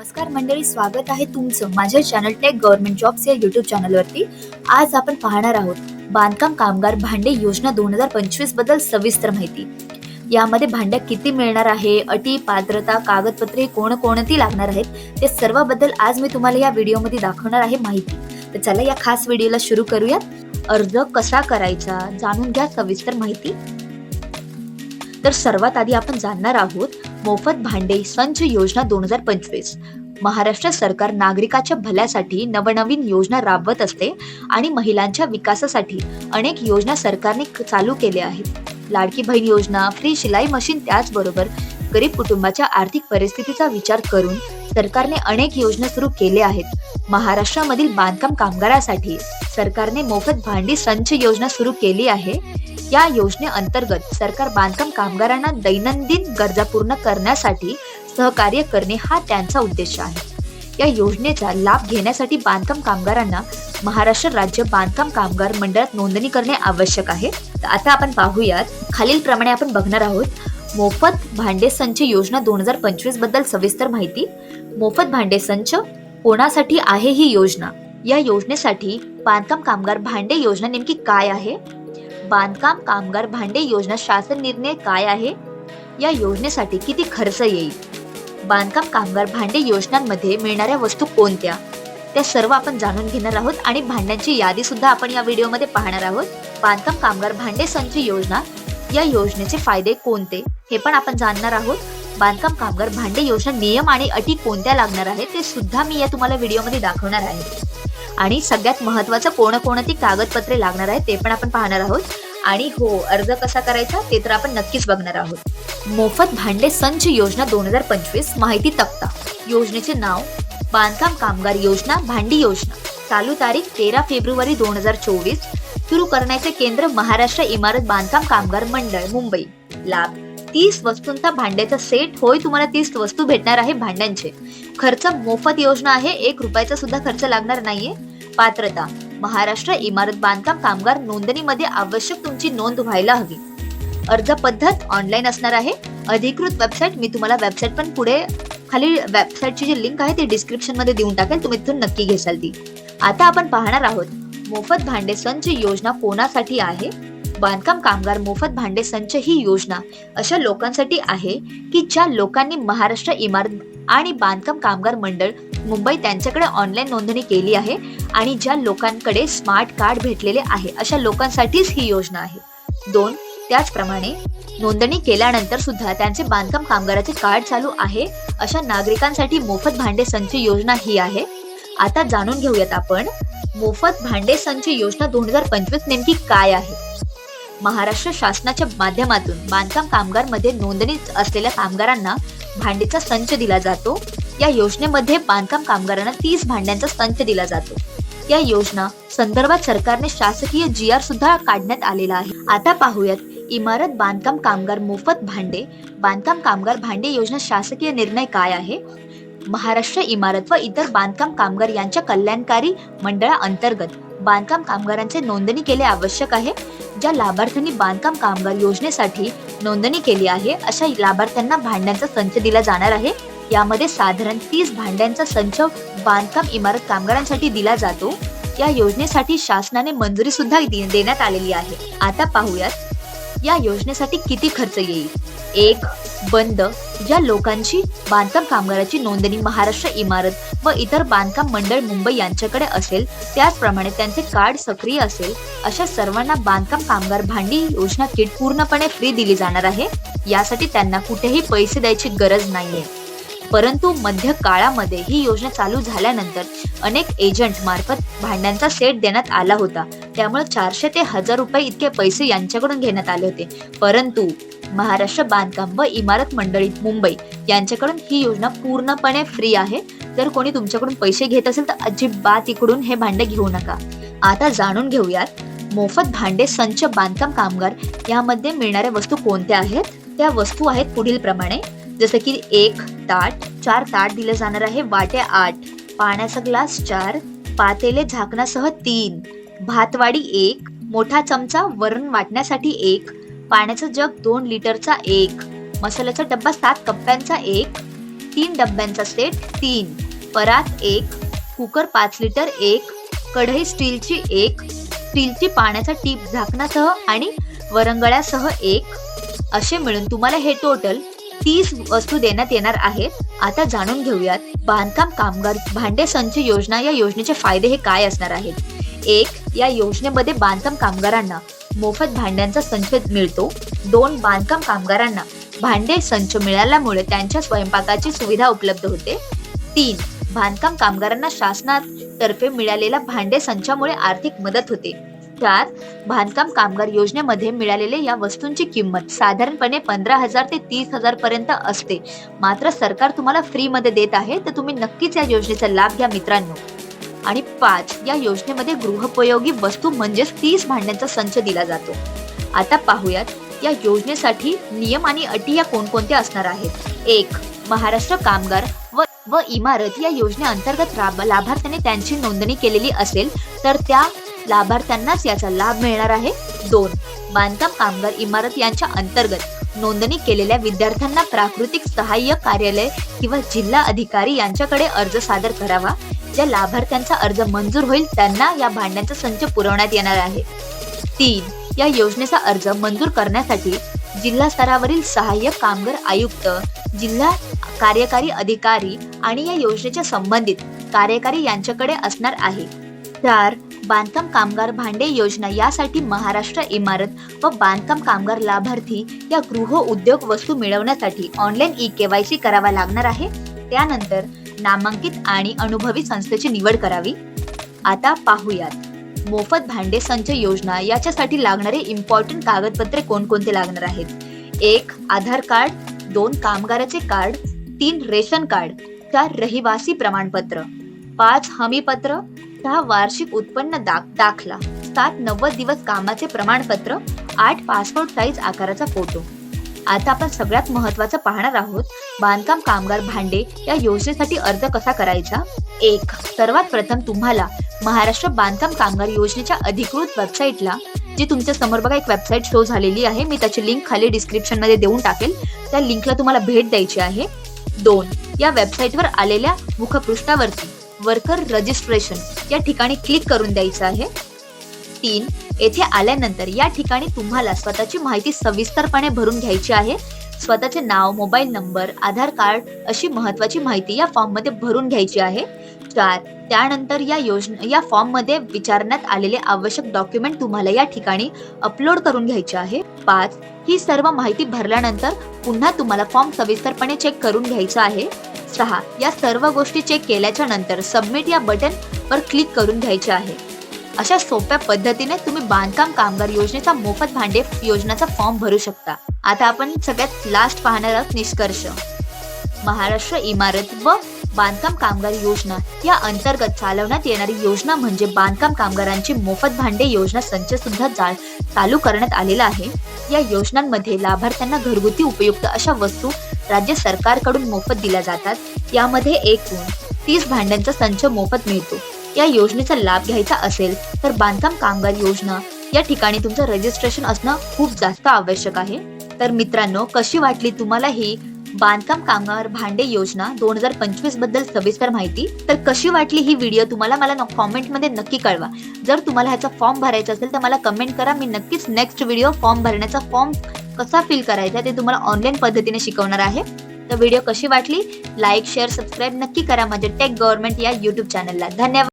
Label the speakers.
Speaker 1: नमस्कार मंडळी स्वागत आहे तुमचं माझ्या चॅनल टेक गव्हर्नमेंट जॉब्स या युट्यूब चॅनलवरती आज आपण पाहणार आहोत बांधकाम कामगार भांडे योजना दोन हजार पंचवीसबद्दल सविस्तर माहिती. यामध्ये भांड्या किती मिळणार आहे अटी पात्रता कागदपत्रे कोणकोणती लागणार आहेत ते सर्वबद्दल आज मी तुम्हाला या व्हिडिओमध्ये दाखवणार आहे माहिती. तर चला या खास व्हिडिओला सुरू करूयात. अर्ज कसा करायचा जाणून घ्या सविस्तर माहिती. तर सर्वात आधी आपण जाणणार आहोत मोफत भांडे संच योजना दोन हजार पंचवीस. महाराष्ट्र सरकार नागरिकाच्या भल्यासाठी नवनवीन योजना राबवत असते आणि महिलांच्या विकासासाठी अनेक योजना सरकारने चालू केल्या आहेत. लाडकी बहीण योजना फ्री शिलाई मशीन त्याचबरोबर गरीब कुटुंबाच्या आर्थिक परिस्थितीचा विचार करून सरकारने अनेक योजना सुरू केल्या आहेत. महाराष्ट्रामधील बांधकाम कामगारासाठी सरकारने मोफत भांडी संच योजना सुरू केली आहे. या योजनेअंतर्गत सरकार बांधकाम कामगारांना दैनंदिन गरजा पूर्ण करण्यासाठी सहकार्य करणे हा त्यांचा उद्देश आहे. या योजनेचा लाभ घेण्यासाठी बांधकाम कामगारांना महाराष्ट्र राज्य बांधकाम कामगार मंडळात नोंदणी करणे आवश्यक आहे. तर आता आपण पाहूयात खालील प्रमाणे आपण बघणार आहोत. मोफत भांडे संच योजना दोन हजार पंचवीसबद्दल सविस्तर माहिती. मोफत भांडे संच कोणासाठी आहे ही योजना? या योजनेसाठी बांधकाम कामगार भांडे योजना नेमकी काय आहे? बांधकाम कामगार भांडे योजना शासन निर्णय काय आहे? या योजनेसाठी किती खर्च येईल? बांधकाम कामगार भांडे योजनांमध्ये मिळणाऱ्या वस्तू कोणत्या? त्या सर्व आपण जाणून घेणार आहोत आणि भांड्यांची यादी सुद्धा आपण या व्हिडिओमध्ये पाहणार आहोत. बांधकाम कामगार भांडे संच योजना या योजनेचे फायदे कोणते? हे पण आपण जाणणार आहोत. बांधकाम कामगार भांडे योजना नियम आणि अटी कोणत्या लागणार आहेत ते सुद्धा मी या तुम्हाला व्हिडिओमध्ये दाखवणार आहे. आणि सगळ्यात महत्वाचं कोणकोणती कागदपत्रे लागणार आहेत ते पण आपण पाहणार आहोत. आणि हो अर्ज कसा करायचा ते तर आपण नक्कीच बघणार आहोत. मोफत भांडे संच योजना दोन हजार पंचवीस माहिती तक्ता. योजनेचे नाव बांधकाम कामगार योजना भांडी योजना. चालू तारीख तेरा फेब्रुवारी दोन हजार चोवीस. सुरू करण्याचे केंद्र महाराष्ट्र इमारत बांधकाम कामगार मंडळ मुंबई. लाभ तीस वस्तूंचा भांड्याचा सेट. होय तुम्हाला तीस वस्तू भेटणार आहे भांड्यांचे. खर्च मोफत योजना आहे एक रुपयाचा सुद्धा खर्च लागणार नाहीये. पात्रता. महाराष्ट्र इमारत बांधकाम कामगार नोंदणीमध्ये आवश्यक तुमची नोंद व्हायला हवी. अर्ज पद्धत ऑनलाईन असणार आहे. अधिकृत वेबसाईट मी तुम्हाला वेबसाईट पण पुढे खाली वेबसाईटची जी लिंक आहे ती डिस्क्रिप्शनमध्ये देऊन टाकेल तुम्ही तिथून नक्की घेसाल ती. आता आपण पाहणार आहोत मोफत भांडे संच योजना कोणासाठी आहे? बांधकाम कामगार मोफत भांडे संच ही योजना अशा लोकांसाठी आहे की ज्या लोकांनी महाराष्ट्र इमारत आणि बांधकाम कामगार मंडळ मुंबई त्यांच्याकडे ऑनलाईन नोंदणी केली आहे आणि ज्या लोकांकडे स्मार्ट कार्ड भेटलेले आहे अशा लोकांसाठीच ही योजना आहे. दोन त्याचप्रमाणे नोंदणी केल्यानंतर सुद्धा त्यांचे बांधकाम कामगाराचे कार्ड चालू आहे अशा नागरिकांसाठी मोफत भांडे संच योजना ही आहे. आता जाणून घेऊयात आपण मोफत भांडे संच योजना दोन हजार पंचवीस नेमकी काय आहे? महाराष्ट्र शासनाच्या माध्यमातून बांधकाम कामगारमध्ये नोंदणी असलेल्या कामगारांना भांडीचा संच दिला जातो. या योजनेमध्ये बांधकाम कामगारांना तीस भांड्यांचा संच दिला जातो. या योजना संदर्भात सरकारने शासकीय जी आर सुद्धा काढण्यात आलेला आहे. आता पाहूयात इमारत बांधकाम कामगार मोफत भांडे बांधकाम कामगार भांडे योजना शासकीय निर्णय काय आहे? महाराष्ट्र इमारत व इतर बांधकाम कामगार यांच्या कल्याणकारी मंडळा अंतर्गत बांधकाम कामगारांचे नोंदणी केले आवश्यक आहे ज्या लाभार्थ्यांनी बांधकाम कामगार योजनेसाठी नोंदणी केली आहे अशा लाभार्थ्यांना भांड्यांचा संच दिला जाणार आहे. यामध्ये साधारण तीस भांड्यांचा संच बांधकाम इमारत कामगारांसाठी दिला जातो. या योजनेसाठी शासनाने मंजुरी सुद्धा दे- देण्यात आलेली आहे. आता पाहूयात या योजनेसाठी किती खर्च येईल? एक बंद या लोकांची बांधकाम कामगाराची नोंदणी महाराष्ट्र इमारत व इतर बांधकाम मंडळ मुंबई यांच्याकडे असेल त्याचप्रमाणे त्यांचे कार्ड सक्रिय असेल अशा सर्वांना बांधकाम कामगार भांडी योजना किट पूर्णपणे फ्री दिली जाणार आहे. यासाठी त्यांना कुठेही पैसे द्यायची गरज नाहीये. परंतु मध्य काळामध्ये ही योजना चालू झाल्यानंतर अनेक एजंट मार्फत भांड्यांचा सेट देण्यात आला होता. त्यामुळे चारशे ते हजार रुपये इतके पैसे यांच्याकडून घेण्यात आले होते. परंतु महाराष्ट्र बांधकाम व इमारत मंडळी मुंबई यांच्याकडून ही योजना पूर्णपणे फ्री आहे. जर कोणी तुमच्याकडून पैसे घेत असेल तर अजिबात इकडून हे भांडे घेऊ नका. आता जाणून घेऊयात मोफत भांडे संच बांधकाम कामगार यामध्ये मिळणाऱ्या वस्तू कोणत्या आहेत? त्या वस्तू आहेत पुढील प्रमाणे जसं की एक ताट चार ताट दिलं जाणार आहे वाट्या आठ पाण्याचा ग्लास चार पातेले झाकणासह तीन भातवाडी एक मोठा चमचा वरण वाटण्यासाठी एक पाण्याचं जग दोन लिटरचा एक मसाल्याचा डब्बा सात कप्प्यांचा एक तीन डब्यांचा सेट तीन परात एक कुकर पाच लिटर एक कढई स्टीलची एक स्टीलची पाण्याचा टीप झाकणासह आणि वरंगळ्यासह एक असे मिळून तुम्हाला हे टोटल तीस वस्तू देण्यात येणार आहेत. आता जाणून घेऊयात बांधकाम कामगार भांडे संच योजना या योजनेचे फायदे हे काय असणार आहेत. एक या योजनेमध्ये बांधकाम कामगारांना मोफत भांड्यांचा संच मिळतो. दोन बांधकाम कामगारांना भांडे संच मिळाल्यामुळे त्यांच्या स्वयंपाकाची सुविधा उपलब्ध होते. तीन बांधकाम कामगारांना शासनातर्फे मिळालेल्या भांडे संचामुळे आर्थिक मदत होते. चार बांधकाम कामगार योजनेमध्ये मिळालेल्या या वस्तूंची किंमत साधारणपणे पंधरा हजार ते तीस हजार पर्यंत असते. मात्र सरकार तुम्हाला फ्रीमध्ये देत आहे तर तुम्ही नक्कीच या योजनेचा लाभ घ्या मित्रांनो. आणि पाच या योजनेमध्ये गृहोपयोगी वस्तू म्हणजेच तीस भांड्यांचा संच दिला जातो. आता पाहूयात या योजनेसाठी नियम आणि अटी या कोणकोणत्या असणार आहेत? एक महाराष्ट्र कामगार व व इमारत या योजनेअंतर्गत लाभार्थ्याने त्यांची नोंदणी केलेली असेल तर त्या लाभार्थ्यांनाच याचा लाभ मिळणार आहे. दोन बांधकाम कामगार इमारत यांच्या अंतर्गत नोंदणी केलेल्या विद्यार्थ्यांना प्राकृतिक सहाय्य कार्यालय किंवा जिल्हा अधिकारी यांच्याकडे अर्ज सादर करावा. ज्या लाभार्थ्यांचा अर्ज मंजूर होईल त्यांना या भांड्यांचा संच पुरवण्यात येणार आहे. तीन या योजनेचा अर्ज मंजूर करण्यासाठी जिल्हा स्तरावरील सहाय्यक कामगार आयुक्त जिल्हा कार्यकारी अधिकारी आणि या योजनेच्या संबंधित कार्यकारी यांच्याकडे असणार आहे. चार बांधकाम कामगार भांडे योजना यासाठी महाराष्ट्र इमारत व बांधकाम कामगार लाभार्थी या गृह उद्योग वस्तू मिळवण्यासाठी ऑनलाईन ई केवायसी करावा लागणार आहे. त्यानंतर नामांकित आणि अनुभवी संस्थेची निवड करावी. आता पाहूयात. मोफत भांडे संच योजना याच्यासाठी लागणारे इम्पॉर्टंट कागदपत्रे कोणकोणते लागणार आहेत? एक आधार कार्ड दोन कामगाराचे कार्ड तीन रेशन कार्ड चार रहिवासी प्रमाणपत्र पाच हमीपत्र सहा वार्षिक उत्पन्न दाख दाखला. सात नव्वद दिवस कामाचे प्रमाणपत्र आठ पासपोर्ट साईज आकाराचा फोटो आता आपण सगळ्यात महत्वाचं पाहणार आहोत बांधकाम कामगार भांडे या योजनेसाठी अर्ज कसा करायचा? एक सर्वात प्रथम तुम्हाला महाराष्ट्र बांधकाम कामगार योजनेच्या अधिकृत वेबसाईटला जी तुमच्यासमोर बघा एक वेबसाईट शो झालेली आहे मी त्याची लिंक खाली डिस्क्रिप्शनमध्ये देऊन टाकेल. त्या लिंकला तुम्हाला भेट द्यायची आहे. दोन या वेबसाईटवर आलेल्या मुखपृष्ठावरती वर्कर रजिस्ट्रेशन या ठिकाणी क्लिक करून द्यायचं आहे. तीन येथे आल्यानंतर या ठिकाणी तुम्हाला स्वतःची माहिती सविस्तरपणे भरून घ्यायची आहे. स्वतःचे नाव मोबाईल नंबर आधार कार्ड अशी महत्वाची माहिती या फॉर्ममध्ये भरून घ्यायची आहे. चार त्यानंतर या योजना या फॉर्ममध्ये विचारण्यात आलेले आवश्यक डॉक्युमेंट तुम्हाला या ठिकाणी अपलोड करून घ्यायचे आहे. पाच ही सर्व माहिती भरल्यानंतर पुन्हा तुम्हाला फॉर्म सविस्तरपणे चेक करून घ्यायचा आहे. सहा या सर्व गोष्टी चेक केल्याच्यानंतर सबमिट या बटन वर क्लिक करून घ्यायचे आहे. अशा सोप्या पद्धतीने तुम्ही बांधकाम कामगार योजनेचा मोफत भांडे योजनेचा फॉर्म भरू शकता. आता आपण सगळ्यात लास्ट पाहणार आहोत निष्कर्ष. महाराष्ट्र इमारत व बांधकाम कामगार योजना या अंतर्गत चालवण्यात येणारी योजना म्हणजे बांधकाम कामगारांची मोफत भांडे योजना संच सुद्धा जा- चालू करण्यात आलेला आहे. या योजनांमध्ये लाभार्थ्यांना घरगुती उपयुक्त अशा वस्तू राज्य सरकारकडून मोफत दिल्या जातात. यामध्ये एकूण तीस भांड्यांचा संच मोफत मिळतो. या योजनेचा लाभ घ्यायचा असेल तर बांधकाम कामगार योजना या ठिकाणी तुमचं रजिस्ट्रेशन असणं खूप जास्त आवश्यक आहे. तर मित्रांनो कशी वाटली तुम्हाला ही बांधकाम कामगार भांडे योजना दोन हजार पंचवीसबद्दल सविस्तर माहिती? तर कशी वाटली ही व्हिडिओ तुम्हाला मला कॉमेंटमध्ये नक्की कळवा. जर तुम्हाला ह्याचा फॉर्म भरायचा असेल तर मला कमेंट करा. मी नक्कीच नेक्स्ट व्हिडिओ फॉर्म भरण्याचा फॉर्म कसा फिल करायचा ते तुम्हाला ऑनलाईन पद्धतीने शिकवणार आहे. तर व्हिडिओ कशी वाटली? लाईक शेअर सबस्क्राईब नक्की करा. माझ्या टेक गव्हर्नमेंट या युट्यूब चॅनलला धन्यवाद.